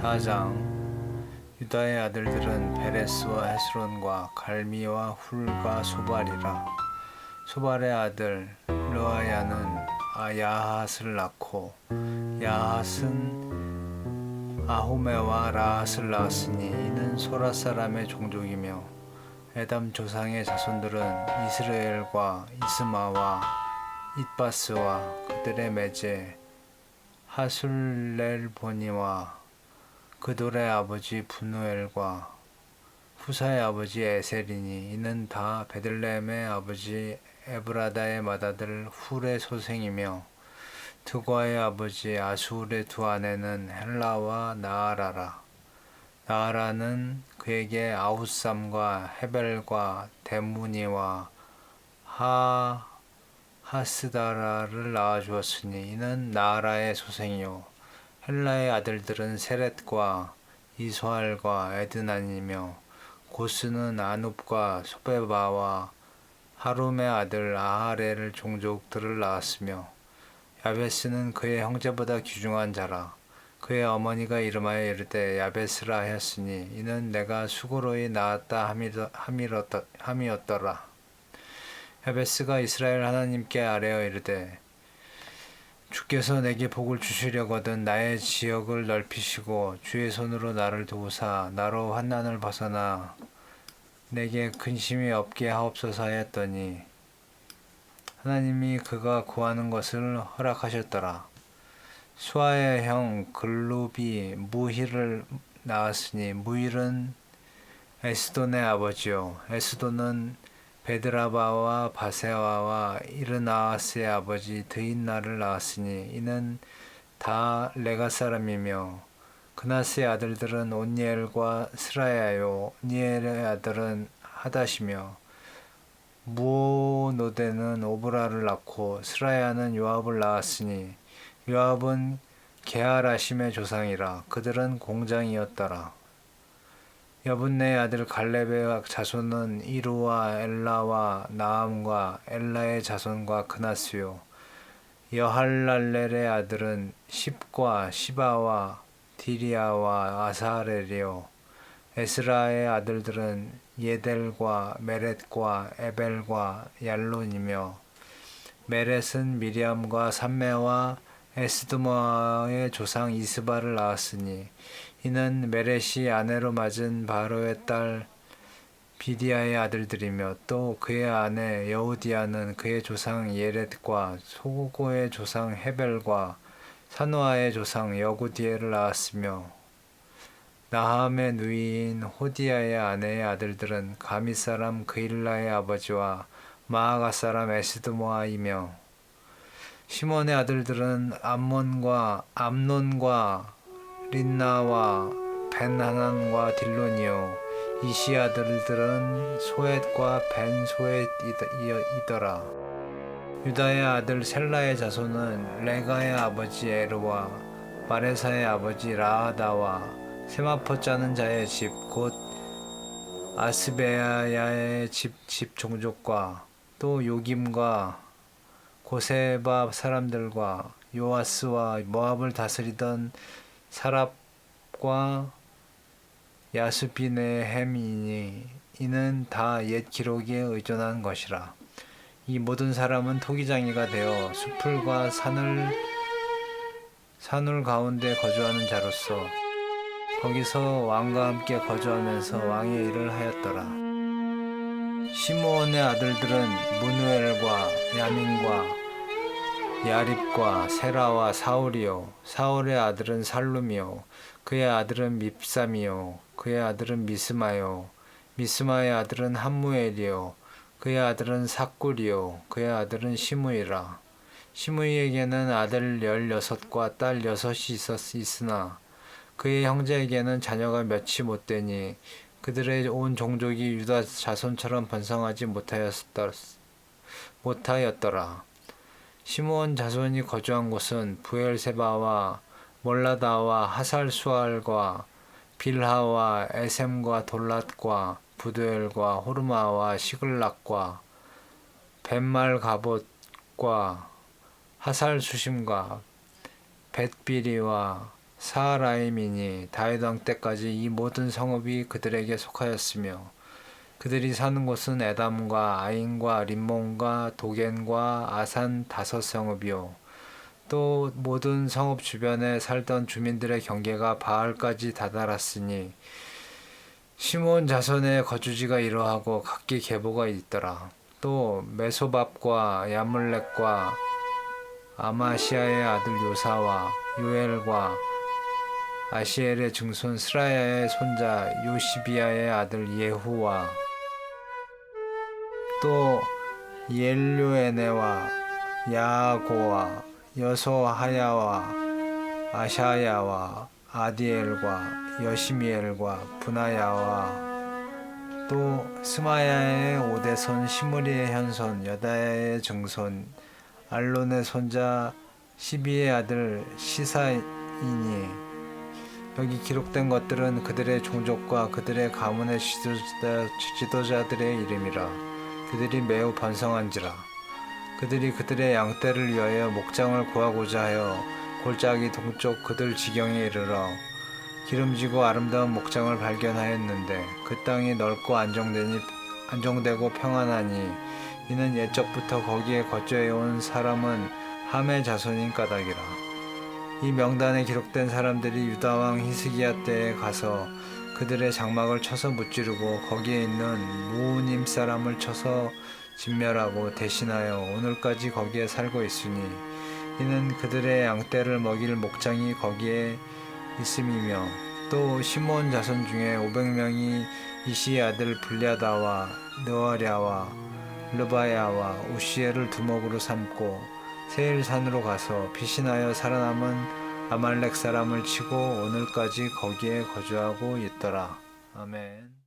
4장 유다의 아들들은 베레스와 헤스론과 갈미와 훌과 소발이라. 소발의 아들 르아야는 아야핫을 낳고 야핫은 아호메와 라핫을 낳았으니 이는 소라 사람의 종족이며 에담 조상의 자손들은 이스라엘과 이스마와 잇바스와 그들의 매제 하술렐보니와 그돌의 아버지 분우엘과 후사의 아버지 에셀이니 이는 다 베들레헴의 아버지 에브라다의 맏아들 훌의 소생이며 드과의 아버지 아수르의 두 아내는 헬라와 나아라라. 나아라는 그에게 아우삼과 헤벨과 데무니와 하 하스다라를 낳아주었으니 이는 나아라의 소생이요 헬라의 아들들은 세렛과 이소알과 에드난이며 고스는 아눕과 소베바와 하룸의 아들 아하레를 종족들을 낳았으며 야베스는 그의 형제보다 귀중한 자라. 그의 어머니가 이름하여 이르되 야베스라 하였으니 이는 내가 수고로이 낳았다 함이었더라. 야베스가 이스라엘 하나님께 아뢰어 이르되 주께서 내게 복을 주시려거든 나의 지역을 넓히시고 주의 손으로 나를 도우사 나로 환난을 벗어나 내게 근심이 없게 하옵소서 하였더니 하나님이 그가 구하는 것을 허락하셨더라. 수아의 형 글룹이 무힐을 낳았으니 무힐은 에스돈의 아버지요 에스돈은 베드라바와 바세와와 이르나아스의 아버지 드인나를 낳았으니 이는 다 레가 사람이며 그나스의 아들들은 온니엘과 스라야요 니엘의 아들은 하다시며 무오노데는 오브라를 낳고 스라야는 요압을 낳았으니 요압은 게하라심의 조상이라 그들은 공장이었더라. 여분네의 아들 갈렙의 자손은 이루와 엘라와 나암과 엘라의 자손과 그나스요. 여할랄렐의 아들은 십과 시바와 디리아와 아사렐이요. 에스라의 아들들은 예델과 메렛과 에벨과 얄론이며 메렛은 미리암과 삼메와 에스드모아의 조상 이스바를 낳았으니 이는 메렛이 아내로 맞은 바로의 딸 비디아의 아들들이며 또 그의 아내 여우디아는 그의 조상 예렛과 소고의 조상 헤벨과 사노아의 조상 여구디엘을 낳았으며 나함의 누이인 호디아의 아내의 아들들은 가미 사람 그일라의 아버지와 마아가 사람 에스드모아이며 시몬의 아들들은 암몬과 암논과 린나와 벤하난과 딜론이요 이시 아들들은 소엣과 벤 소엣이더라. 유다의 아들 셀라의 자손은 레가의 아버지 에르와 마레사의 아버지 라하다와 세마포 짜는 자의 집 곧 아스베야의 집, 집 종족과 또 요김과 고세바 사람들과 요아스와 모압을 다스리던 사랍과 야수빈의 햄이니 이는 다 옛 기록에 의존한 것이라. 이 모든 사람은 토기장이가 되어 수풀과 산을 산울 가운데 거주하는 자로서 거기서 왕과 함께 거주하면서 왕의 일을 하였더라. 시므온의 아들들은 무누엘과 야민과 야립과 세라와 사울이요. 사울의 아들은 살룸이요. 그의 아들은 밉삼이요. 그의 아들은 미스마요. 미스마의 아들은 함무엘이요. 그의 아들은 삭굴이요. 그의 아들은 시므이라. 시므이에게는 아들 열여섯과 딸 여섯이 있었, 있으나 그의 형제에게는 자녀가 몇이 못 되니 그들의 온 종족이 유다 자손처럼 번성하지 못하였더, 못하였더라. 시므온 자손이 거주한 곳은 부엘세바와 몰라다와 하살수알과 빌하와 에셈과 돌랏과 부두엘과 호르마와 시글락과 벤말가봇과 하살수심과 벳비리와 사라임이니 다윗 왕 때까지 이 모든 성읍이 그들에게 속하였으며 그들이 사는 곳은 에담과 아인과 림몬과 도겐과 아산 다섯 성읍이요 또 모든 성읍 주변에 살던 주민들의 경계가 바알까지 다다랐으니 시몬 자손의 거주지가 이러하고 각기 계보가 있더라. 또 메소밥과 야물렉과 아마시아의 아들 요사와 요엘과 아시엘의 증손 스라야의 손자 요시비아의 아들 예후와 또 옐료에네와 야고와 여소하야와 아샤야와 아디엘과 여시미엘과 분하야와 또 스마야의 오대손 시므리의 현손 여다야의 증손 알론의 손자 시비의 아들 시사이니. 여기 기록된 것들은 그들의 종족과 그들의 가문의 지도자, 지도자들의 이름이라 그들이 매우 번성한지라. 그들이 그들의 양떼를 위하여 목장을 구하고자 하여 골짜기 동쪽 그들 지경에 이르러 기름지고 아름다운 목장을 발견하였는데 그 땅이 넓고 안정되니 안정되고 평안하니 이는 옛적부터 거기에 거주해 온 사람은 함의 자손인 까닭이라. 이 명단에 기록된 사람들이 유다 왕 히스기야 때에 가서 그들의 장막을 쳐서 무찌르고 거기에 있는 무우님 사람을 쳐서 진멸하고 대신하여 오늘까지 거기에 살고 있으니 이는 그들의 양떼를 먹일 목장이 거기에 있음이며 또 시몬 자손 중에 500명이 이시의 아들 블랴다와 느와랴와 르바야와 우시엘을 두목으로 삼고 세일산으로 가서 피신하여 살아남은 아말렉 사람을 치고 오늘까지 거기에 거주하고 있더라. 아멘.